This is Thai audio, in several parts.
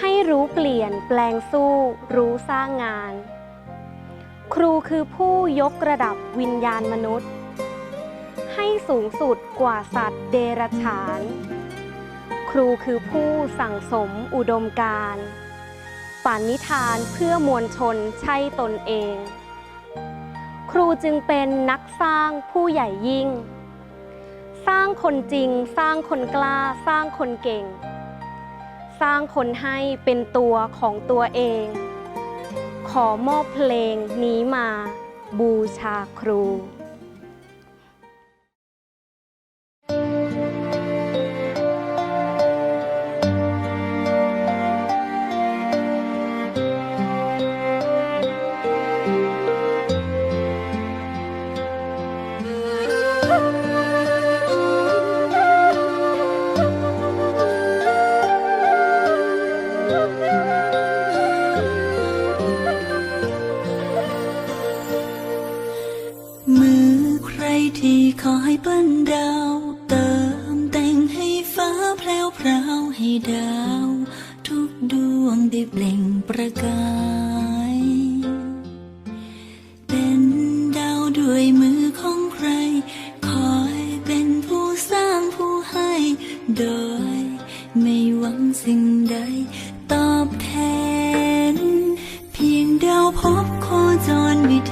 ให้รู้เปลี่ยนแปลงสู้ รู้สร้างงาน ครูคือผู้ยกระดับวิญญาณมนุษย์ ให้สูงสุดกว่าสัตว์เดรัจฉาน ครูคือผู้สั่งสมอุดมการณ์ฝันนิทานเพื่อมวลชนใช่ตนเอง ครูจึงเป็นนักสร้างผู้ใหญ่ยิ่ง สร้างคนจริง สร้างคนกล้า สร้างคนเก่ง สร้างคนให้เป็นตัวของตัวเอง ขอมอบเพลงนี้มาบูชาครู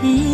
情。